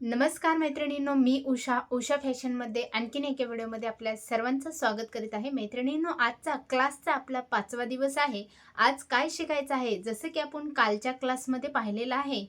नमस्कार मैत्रिणींनो मी उषा. उषा फॅशनमध्ये आणखीन एका व्हिडिओमध्ये आपल्या सर्वांचं स्वागत करीत आहे. मैत्रिणींनो आजचा क्लासचा आपला पाचवा दिवस आहे. आज काय शिकायचं आहे? जसं की आपण कालच्या क्लासमध्ये पाहिलेलं आहे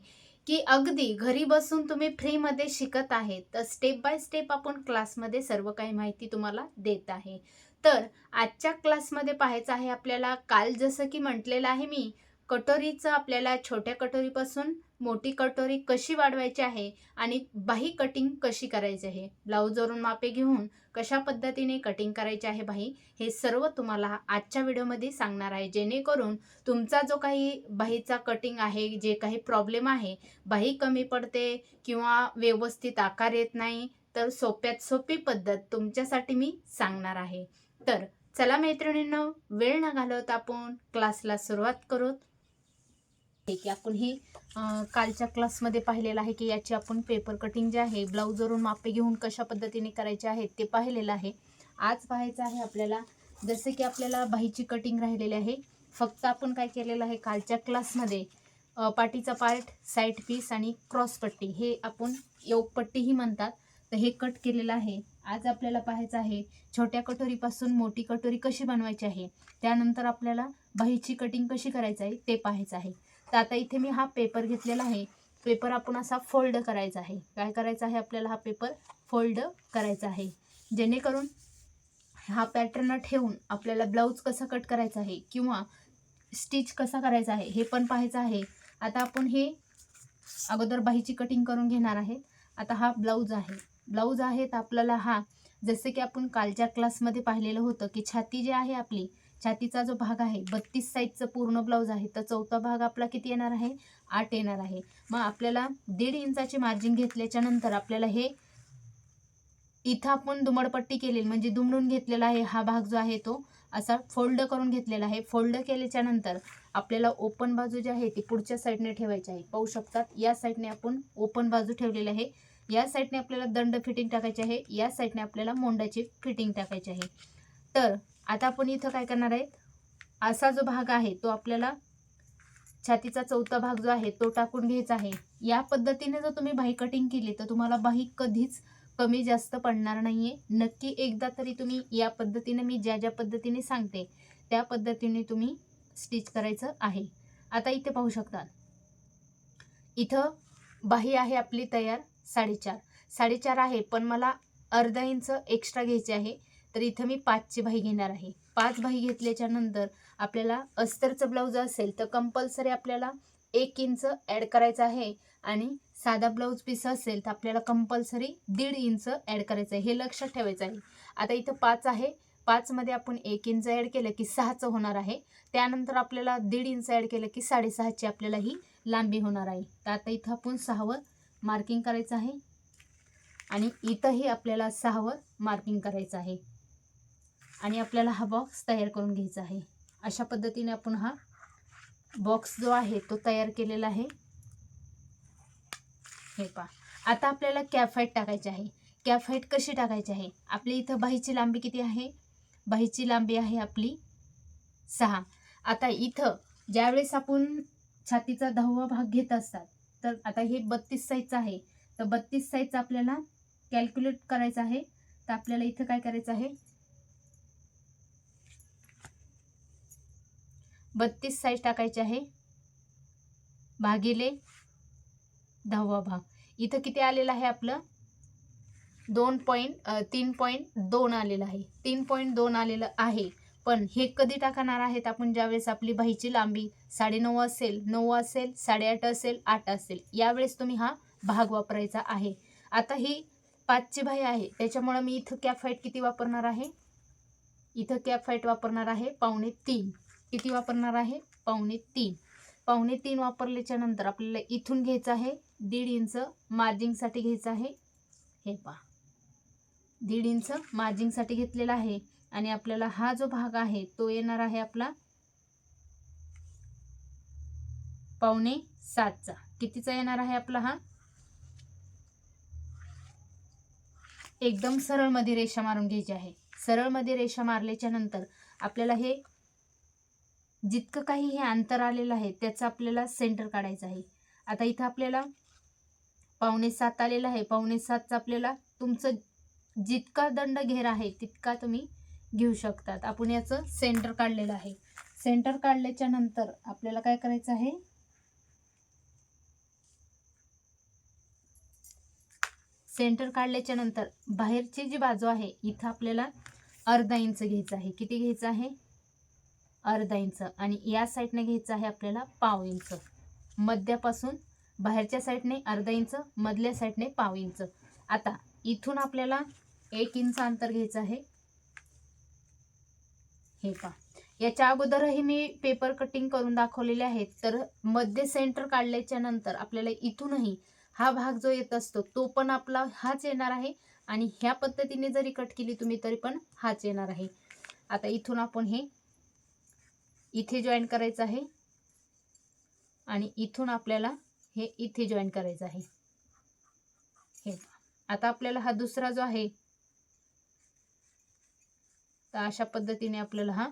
की अगदी घरी बसून तुम्ही फ्रीमध्ये शिकत आहे तर स्टेप बाय स्टेप आपण क्लासमध्ये सर्व काही माहिती तुम्हाला देत आहे. तर आजच्या क्लासमध्ये पाहायचं आहे आपल्याला काल जसं की म्हटलेलं आहे मी कटोरीचं आपल्याला छोट्या कटोरीपासून मोठी कटोरी कशी वाढवायची आहे आणि बाही कटिंग कशी करायची आहे? ब्लाऊजवरून मापे घेऊन कशा पद्धतीने कटिंग करायची आहे बाही? हे सर्व तुम्हाला आजच्या व्हिडिओमध्ये सांगणार आहे. जेणेकरून तुमचा जो काही बाहीचा कटिंग आहे जे काही प्रॉब्लेम आहे बाही कमी पडते किंवा व्यवस्थित आकार येत नाही तर सोप्यात सोपी पद्धत तुमच्यासाठी मी सांगणार आहे. तर चला मैत्रिणींनो वेळ न घालवत आपण क्लासला सुरुवात करू की आपण ही कालच्या क्लासमध्ये पाहिलेलं आहे की याची आपण पेपर कटिंग जे आहे ब्लाऊजवरून मापे घेऊन कशा पद्धतीने करायचे आहेत ते पाहिलेलं आहे. आज पाहायचं आहे आपल्याला जसे की आपल्याला बाहीची कटिंग राहिलेली आहे फक्त आपण काय केलेलं आहे कालच्या क्लासमध्ये पाठीचा पार्ट साईड पीस आणि क्रॉस पट्टी हे आपण योगपट्टीही म्हणतात तर हे कट केलेलं आहे. आज आपल्याला पाहायचं आहे छोट्या कटोरीपासून मोठी कटोरी कशी बनवायची आहे त्यानंतर आपल्याला बाहीची कटिंग कशी करायचं आहे ते पाहायचं आहे. तर आता इथे मी हा पेपर घेतलेला आहे. पेपर आपण असा फोल्ड करायचा आहे. काय करायचं आहे आपल्याला हा पेपर फोल्ड करायचा आहे. जेणेकरून हा पॅटर्न ठेवून आपल्याला ब्लाऊज कसा कट करायचा आहे किंवा स्टिच कसा करायचा आहे हे पण पाहायचं आहे. आता आपण हे अगोदर बाहीची कटिंग करून घेणार आहे. आता हा ब्लाऊज आहे. ब्लाऊज आहे तर आपल्याला हा जसे की आपण कालच्या क्लासमध्ये पाहिलेलं होतं की छाती जी आहे आपली छातीचा जो भाग आहे बत्तीस साईजचं पूर्ण ब्लाऊज आहे तर चौथा भाग आपला किती येणार आहे? आठ येणार आहे. मग आपल्याला दीड इंचाची मार्जिन घेतल्याच्या नंतर आपल्याला हे इथं आपण दुमडपट्टी केलेली म्हणजे दुमडून घेतलेला आहे हा भाग जो आहे तो असा फोल्ड करून घेतलेला आहे. फोल्ड केल्याच्यानंतर आपल्याला ओपन बाजू जी आहे ती पुढच्या साईडने ठेवायची आहे. पाहू शकतात या साईडने आपण ओपन बाजू ठेवलेली आहे. या साईडने आपल्याला दंड फिटिंग टाकायची आहे या साईडने आपल्याला मोंडाची फिटिंग टाकायची आहे. तर आता आपण इथं काय करणार आहे? असा जो भाग आहे तो आपल्याला छातीचा चौथा भाग जो आहे तो टाकून घ्यायचा आहे. या पद्धतीने जर तुम्ही बाही कटिंग केली तर तुम्हाला बाही कधीच कमी जास्त पडणार नाही आहे नक्की एकदा तरी तुम्ही या पद्धतीने मी ज्या ज्या पद्धतीने सांगते त्या पद्धतीने तुम्ही स्टिच करायचं आहे. आता इथे पाहू शकता. इथं बाही आहे आपली तयार साडेचार. साडेचार आहे पण मला अर्धा इंच एक्स्ट्रा घ्यायचे आहे. तर इथं मी पाचची बाही घेणार आहे. पाच बाही घेतल्याच्या नंतर आपल्याला अस्तरचं ब्लाऊज असेल तर कंपल्सरी आपल्याला एक इंच ॲड करायचं आहे आणि साधा ब्लाऊज पीस असेल तर आपल्याला कंपल्सरी दीड इंच ॲड करायचं आहे. हे लक्षात ठेवायचं आहे. आता इथं पाच आहे. पाचमध्ये आपण एक इंच ॲड केलं की सहाचं होणार आहे. त्यानंतर आपल्याला दीड इंच ॲड केलं की साडेसहाची आपल्याला ही लांबी होणार आहे. तर आता इथं आपण सहावर मार्किंग करायचं आहे. आणि इथंही आपल्याला सहावर मार्किंग करायचं आहे. आणि आपल्याला हा बॉक्स तयार करून घ्यायचा आहे. अशा पद्धतीने आपण हा बॉक्स जो आहे तो तयार केलेला आहे. हे पहा. आता आपल्याला कॅफाईट टाकायची आहे. कॅफाईट कशी टाकायची आहे? आपली इथं बाहीची लांबी किती आहे? बाहीची लांबी आहे आपली सहा. आता इथं ज्यावेळेस आपण छातीचा दहावा भाग घेत असतात तर आता हे बत्तीस साईजचं आहे. तर बत्तीस साईजचं आपल्याला कॅल्क्युलेट करायचं आहे. तर आपल्याला इथं काय करायचं आहे? बत्तीस साईज टाकायचे आहे. भागिले दहावा भाग. इथं किती आलेलं आहे आपलं? दोन पॉईंट तीन पॉईंट दोन आलेलं आहे. तीन पॉईंट दोन आलेलं आहे. पण हे कधी टाकणार आहेत आपण? ज्यावेळेस आपली बाहीची लांबी साडेनऊ असेल नऊ असेल साडेआठ असेल आठ असेल यावेळेस तुम्ही हा भाग वापरायचा आहे. आता ही पाचची बाही आहे. त्याच्यामुळं मी इथं कॅफाईट किती वापरणार आहे? इथं कॅफाईट वापरणार आहे पावणे तीन. किती वापरणार आहे? पावणे तीन. पावणे तीन वापरल्याच्या नंतर आपल्याला इथून घ्यायचं आहे. दीड इंच मार्जिंगसाठी घ्यायचं आहे. हे पहा. दीड इंच मार्जिंगसाठी घेतलेला आहे. आणि आपल्याला हा जो भाग आहे तो येणार आहे आपला पावणे सातचा. कितीचा येणार आहे आपला हा? एकदम सरळमध्ये रेषा मारून घ्यायची आहे. सरळमध्ये रेषा मारल्याच्या नंतर आपल्याला हे जितकं काही हे अंतर आलेलं आहे त्याचं आपल्याला सेंटर काढायचं आहे. आता इथं आपल्याला पावणे सात आलेलं आहे. पावणे सातचा आपल्याला तुमचं जितका दंड घेर आहे तितका तुम्ही घेऊ शकतात. आपण याचं सेंटर काढलेलं आहे. सेंटर काढल्याच्या नंतर आपल्याला काय करायचं आहे? सेंटर काढल्याच्या नंतर बाहेरची जी बाजू आहे इथं आपल्याला अर्धा इंच घ्यायचं आहे. किती घ्यायचं आहे? अर्धा इंच. आणि या साईडने घ्यायचं आहे आपल्याला पाव इंच. मध्यापासून बाहेरच्या साईडने अर्धा इंच मधल्या साईडने पाव इंच. आता इथून आपल्याला एक इंच अंतर घ्यायचं आहे. हे पा याच्या अगोदरही मी पेपर कटिंग करून दाखवलेले आहेत. तर मध्य सेंटर काढल्याच्या नंतर आपल्याला इथूनही हा भाग जो येत असतो तो पण आपला हाच येणार आहे. आणि ह्या पद्धतीने जरी कट केली तुम्ही तरी पण हाच येणार आहे. आता इथून आपण हे इथे जॉईन करायचं आहे. आणि इथून आपल्याला हे इथे जॉईन करायचं आहे. हे आता आपल्याला हा दुसरा जो आहे तर अशा पद्धतीने आपल्याला हा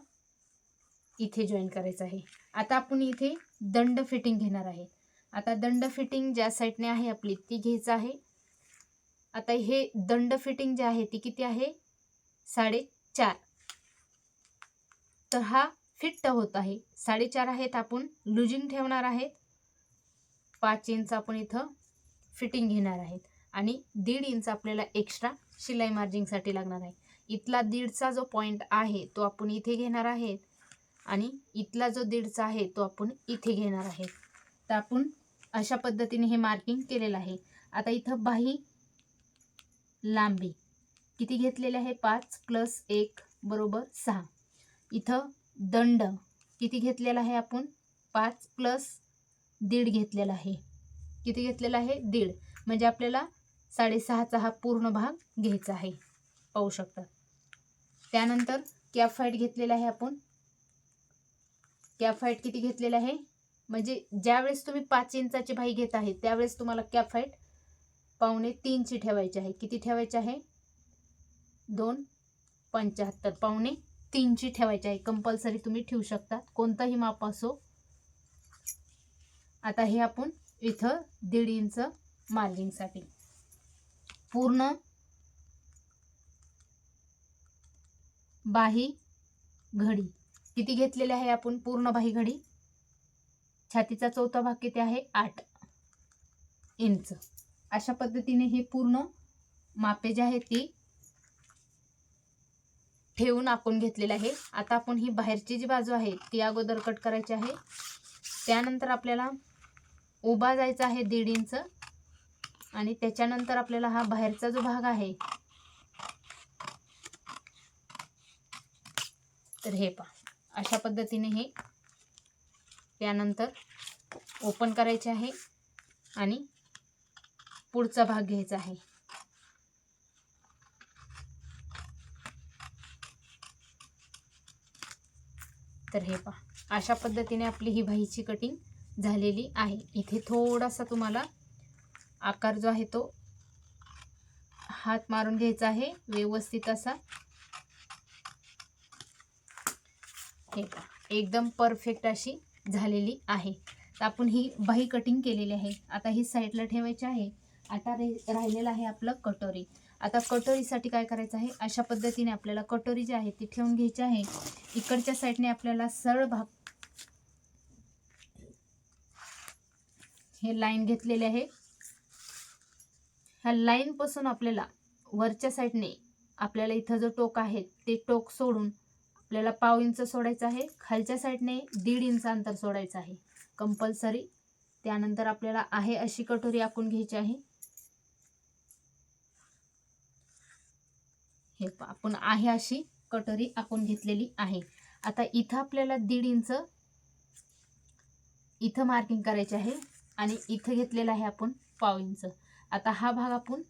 इथे जॉईन करायचा आहे. आता आपण इथे दंड फिटिंग घेणार आहे. आता दंड फिटिंग ज्या साईडने आहे आपली ती घ्यायचं आहे. आता हे दंड फिटिंग जे आहे ती किती आहे? साडेचार. तर हा फिट्ट होत आहे. साडेचार आहेत आपण लुजिंग ठेवणार आहेत. पाच इंच आपण इथं फिटिंग घेणार आहेत. आणि दीड इंच आपल्याला एक्स्ट्रा शिलाई मार्जिंगसाठी लागणार आहे. इथला दीडचा जो पॉईंट आहे तो आपण इथे घेणार आहेत. आणि इथला जो दीडचा आहे तो आपण इथे घेणार आहे तर आपण अशा पद्धतीने हे मार्किंग केलेलं आहे. आता इथं बाही लांबी किती घेतलेले आहे? पाच प्लस एक बरोबर सहा. इथं दंड. किती घेतलेला आहे आपण? पाच प्लस दीड घेतलेला आहे. किती घेतलेला आहे? दीड. म्हणजे आपल्याला साडेसहाचा हा पूर्ण भाग घ्यायचा आहे. पाहू शकता. त्यानंतर कॅप फाईट घेतलेला आहे आपण. कॅप फाईट किती घेतलेला आहे? म्हणजे ज्यावेळेस तुम्ही पाच इंचाची भाई घेत आहे त्यावेळेस तुम्हाला कॅप फाईट पावणे तीनची ठेवायची आहे. किती ठेवायची आहे? दोन. पंच्याहत्तर. पावणे तीनची ठेवायची आहे. कंपल्सरी तुम्ही ठेवू शकता. कोणताही माप असो. आता हे आपण इथं दीड इंच मार्जिंगसाठी पूर्ण बाही घडी. किती घेतलेली आहे आपण? पूर्ण बाही घडी. छातीचा चौथा भाग किती आहे? आठ इंच. अशा पद्धतीने हे पूर्ण मापे जे आहे ती ठेवून आपण घेतलेलं आहे. आता आपण ही बाहेरची जी बाजू आहे ती अगोदर कट करायची आहे. त्यानंतर आपल्याला उभा जायचा आहे दीड इंच आणि त्याच्यानंतर आपल्याला हा बाहेरचा जो भाग आहे तर हे पहा. अशा पद्धतीने हे त्यानंतर ओपन करायचे आहे आणि पुढचा भाग घ्यायचा आहे. तर हे पहा. अशा पद्धतीने आपली ही भाईची कटिंग झालेली आहे. इथे थोडासा तुम्हाला आकार जो आहे तो हात मारून घ्यायचा आहे. व्यवस्थित असा. हे पहा. एकदम परफेक्ट अशी झालेली आहे. तर आपण ही बाही कटिंग केलेली आहे. आता ही साईडला ठेवायची आहे. आता रे राहिलेलं आहे आपलं कटोरी आता कटोरीसाठी काय करायचं आहे? अशा पद्धतीने आपल्याला कटोरी जी आहे ती ठेवून घ्यायची आहे. इकडच्या साईडने आपल्याला सरळ भाग हे लाईन घेतलेले आहे. ह्या लाईनपासून आपल्याला वरच्या साईडने आपल्याला इथं जो टोक आहे ते टोक सोडून आपल्याला पाव इंच सोडायचं आहे. खालच्या साईडने दीड इंच अंतर सोडायचं आहे. कंपल्सरी त्यानंतर आपल्याला आहे अशी कटोरी आखून घ्यायची आहे. हे आपण आहे अशी कटोरी आपण घेतलेली आहे. आता इथं आपल्याला दीड इंच इथं मार्किंग करायचे आहे आणि इथं घेतलेलं आहे आपण पाव इंच. आता हा भाग आपण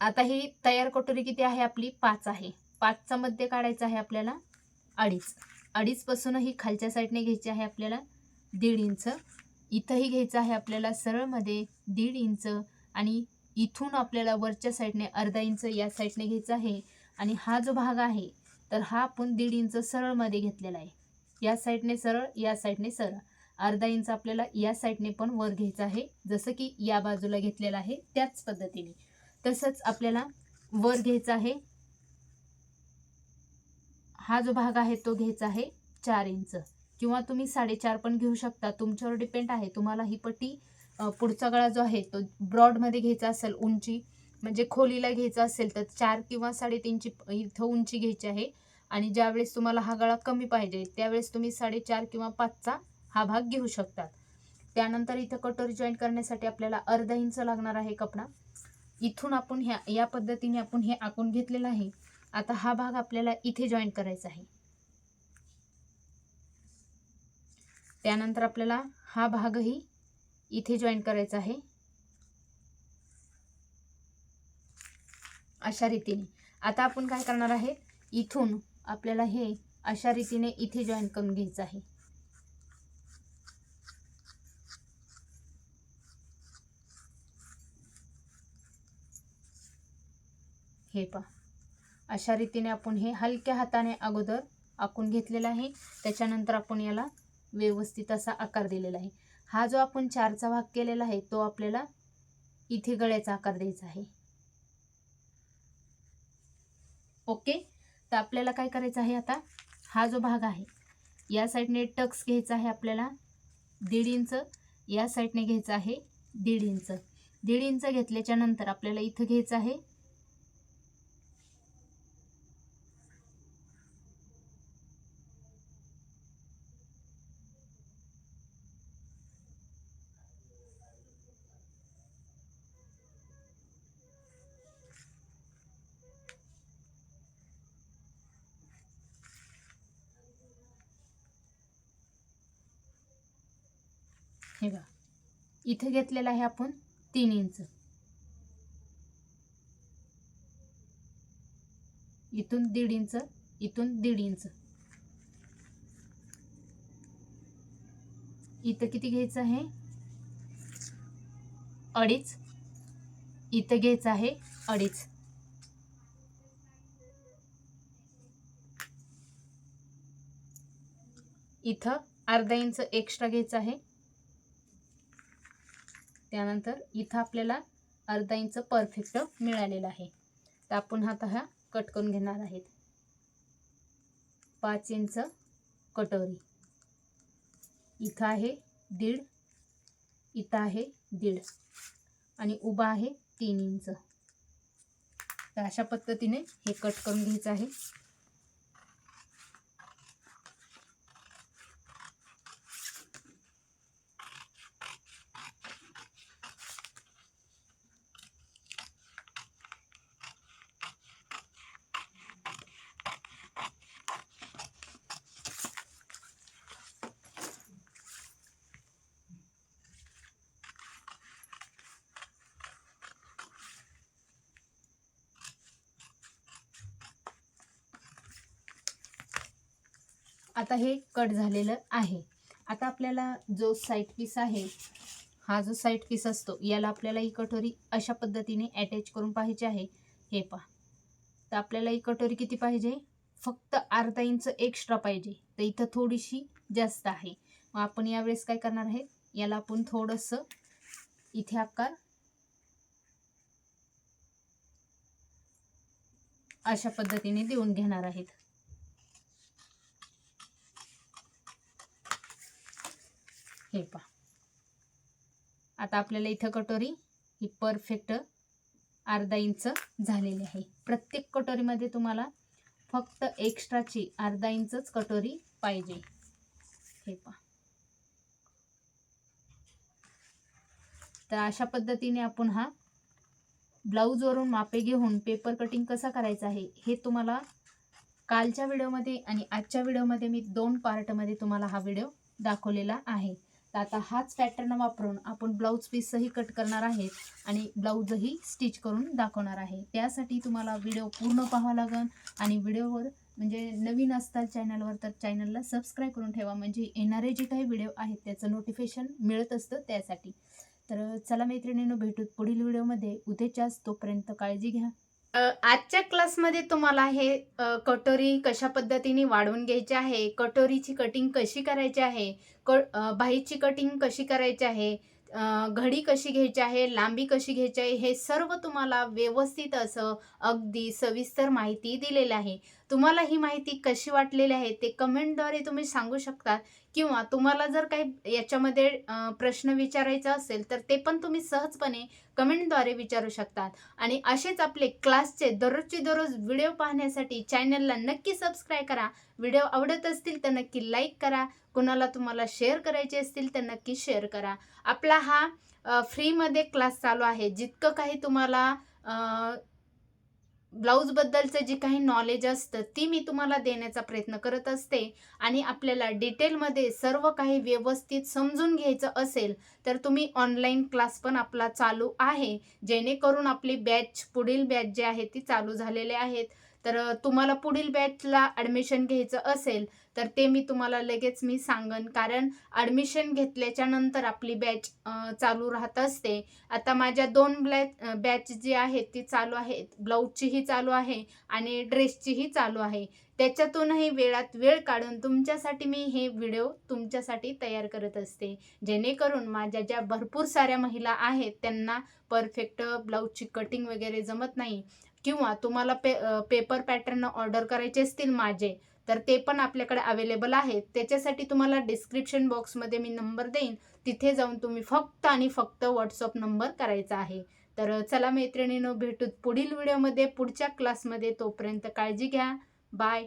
आता ही तयार कटोरी किती आहे आपली? पाच आहे. पाचचा मध्य काढायचा आहे आपल्याला अडीच. अडीचपासूनही खालच्या साईडने घ्यायची आहे आपल्याला दीड इंच. इथंही घ्यायचं आहे आपल्याला सरळमध्ये दीड इंच आणि इथून आपल्याला वरच्या साईडने अर्धा इंच या साईडने घ्यायचं आहे. आणि हा जो भाग आहे तर हा आपण दीड इंच सरळमध्ये घेतलेला आहे. या साईडने सरळ या साईडने सरळ अर्धा इंच आपल्याला या साईडने पण वर घ्यायचं आहे जसं की या बाजूला घेतलेलं आहे त्याच पद्धतीने. तसंच आपल्याला वर घ्यायचा आहे. हा जो भाग आहे तो घ्यायचा आहे चार इंच. किंवा तुम्ही साडेचार पण घेऊ शकता. तुमच्यावर डिपेंड आहे. तुम्हाला ही पट्टी पुढचा गळा जो आहे तो ब्रॉडमध्ये घ्यायचा असेल उंची म्हणजे खोलीला घ्यायचा असेल तर चार किंवा साडेतीनची इथं उंची घ्यायची आहे. आणि ज्यावेळेस तुम्हाला हा गळा कमी पाहिजे त्यावेळेस तुम्ही साडेचार किंवा पाचचा हा भाग घेऊ शकतात त्यानंतर इथं कटोरी जॉईंट करण्यासाठी आपल्याला अर्धा इंच लागणार आहे कपडा. इथून आपण ह्या या पद्धतीने आपण हे आखून घेतलेलं आहे. आता हा भाग आपल्याला इथे जॉईन करायचा आहे. त्यानंतर आपल्याला हा भागही इथे जॉईन करायचा आहे. अशा रीतीने. आता आपण काय करणार आहे इथून आपल्याला हे अशा रीतीने इथे जॉईन करून घ्यायचं आहे. हे पहा. अशा रीतीने आपण हे हलक्या हाताने अगोदर आखून घेतलेलं आहे. त्याच्यानंतर आपण याला व्यवस्थित असा आकार दिलेला आहे. हा जो आपण चारचा भाग केलेला आहे तो आपल्याला इथे गळ्याचा आकार द्यायचा आहे. ओके? तर आपल्याला काय करायचं आहे आता? हा जो भाग आहे या साईडने टक्स घ्यायचा आहे आपल्याला दीड इंच या साईडने घ्यायचं आहे दीड इंच. दीड इंच घेतल्याच्या नंतर आपल्याला इथं घ्यायचं आहे हे बघा. इथे घेतलेलं आहे आपण तीन इंच. इथून दीड इंच इथून दीड इंच. इथं किती घ्यायचं आहे? अडीच. इथं घ्यायचं आहे अडीच. इथं अर्धा इंच एक्स्ट्रा घ्यायचं आहे. त्यानंतर इथं आपल्याला अर्धा इंच परफेक्ट मिळालेला आहे. तर आपण हात हा कट करून घेणार आहेत. पाच इंच कटोरी. इथं आहे दीड इथं आहे दीड आणि उभा आहे तीन इंच. तर अशा पद्धतीने हे कट करून घ्यायचं आहे. आता हे कट झालेलं आहे. आता आपल्याला जो साईड पीस आहे हा जो साईड पीस असतो याला आपल्याला ही कटोरी अशा पद्धतीने अटॅच करून पाहिजे आहे. हे पहा. तर आपल्याला ही कटोरी किती पाहिजे? फक्त अर्धा इंच एक्स्ट्रा पाहिजे. तर इथं थोडीशी जास्त आहे. मग आपण यावेळेस काय करणार आहे? याला आपण थोडंसं इथे आकार अशा पद्धतीने देऊन घेणार आहेत. हे पहा. आता आपल्याला इथं कटोरी ही परफेक्ट अर्धा इंच झालेली आहे. प्रत्येक कटोरीमध्ये तुम्हाला फक्त एक्स्ट्राची अर्धा इंचच कटोरी पाहिजे. हे पहा. तर अशा पद्धतीने आपण हा ब्लाऊजवरून मापे घेऊन पेपर कटिंग कसा करायचा आहे हे तुम्हाला कालच्या व्हिडिओमध्ये आणि आजच्या व्हिडिओमध्ये मी दोन पार्टमध्ये तुम्हाला हा व्हिडिओ दाखवलेला आहे. तर आता हाच पॅटर्न वापरून आपण ब्लाऊज पीसही कट करणार आहेत आणि ब्लाऊजही स्टिच करून दाखवणार आहे. त्यासाठी तुम्हाला व्हिडिओ पूर्ण पाहावा लागेल आणि व्हिडिओवर म्हणजे नवीन असतात चॅनलवर तर चॅनलला सबस्क्राईब करून ठेवा. म्हणजे येणारे जे काही व्हिडिओ आहेत त्याचं नोटिफिकेशन मिळत असतं त्यासाठी. तर चला मैत्रिणीनं भेटूत पुढील व्हिडिओमध्ये. उद्याच्याच तोपर्यंत काळजी घ्या. आजच्या क्लासमध्ये तुम्हाला हे कटोरी कशा पद्धतीने वाढवून घ्यायची आहे कटोरीची कटिंग कशी करायची आहे क बाईची कटिंग कशी करायची आहे घडी कशी घ्यायची आहे लांबी कशी घ्यायची आहे हे सर्व तुम्हाला व्यवस्थित असं अगदी सविस्तर माहिती दिलेली आहे. तुम्हाला ही माहिती कशी वाटलेली आहे ते कमेंटद्वारे तुम्ही सांगू शकता किंवा तुम्हाला जर काही याच्यामध्ये प्रश्न विचारायचा असेल तर ते पण तुम्ही सहजपणे कमेंटद्वारे विचारू शकतात आणि असेच आपले क्लासचे दररोजचे दररोज व्हिडिओ पाहण्यासाठी चॅनलला नक्की सबस्क्राईब करा. व्हिडिओ आवडत असतील तर नक्की लाईक करा. कुणाला तुम्हाला शेअर करायचे असतील तर नक्की शेअर करा. आपला हा फ्रीमध्ये क्लास चालू आहे. जितकं काही तुम्हाला ब्लाऊजबद्दलचं जे काही नॉलेज असतं ती मी तुम्हाला देण्याचा प्रयत्न करत असते. आणि आपल्याला डिटेलमध्ये सर्व काही व्यवस्थित समजून घ्यायचं असेल तर तुम्ही ऑनलाईन क्लास पण आपला चालू आहे. जेणेकरून आपली बॅच पुढील बॅच जे आहे ती चालू झालेले आहेत. तर तुम्हाला पुढील बॅचला ॲडमिशन घ्यायचं असेल तर ते मी तुम्हाला लगेच मी सांगन. कारण ॲडमिशन घेतल्याच्या नंतर आपली बॅच चालू राहत असते. आता माझ्या दोन ब्लॅच बॅच जी आहेत ती चालू आहेत. ब्लाऊजचीही चालू आहे आणि ड्रेसचीही चालू आहे. त्याच्यातूनही वेळात वेळ काढून तुमच्यासाठी मी हे व्हिडिओ तुमच्यासाठी तयार करत असते. जेणेकरून माझ्या ज्या भरपूर साऱ्या महिला आहेत त्यांना परफेक्ट ब्लाऊजची कटिंग वगैरे जमत नाही. किंवा तुम्हाला पे पेपर पॅटर्न ऑर्डर करायचे असतील माझे तर ते पण आपल्याकडे अवेलेबल आहेत. त्याच्यासाठी तुम्हाला डिस्क्रिप्शन बॉक्समध्ये मी नंबर देईन. तिथे जाऊन तुम्ही फक्त आणि फक्त व्हॉट्सअप नंबर करायचा आहे. तर चला मैत्रिणीनो भेटू पुढील व्हिडिओमध्ये पुढच्या क्लासमध्ये तोपर्यंत काळजी घ्या. बाय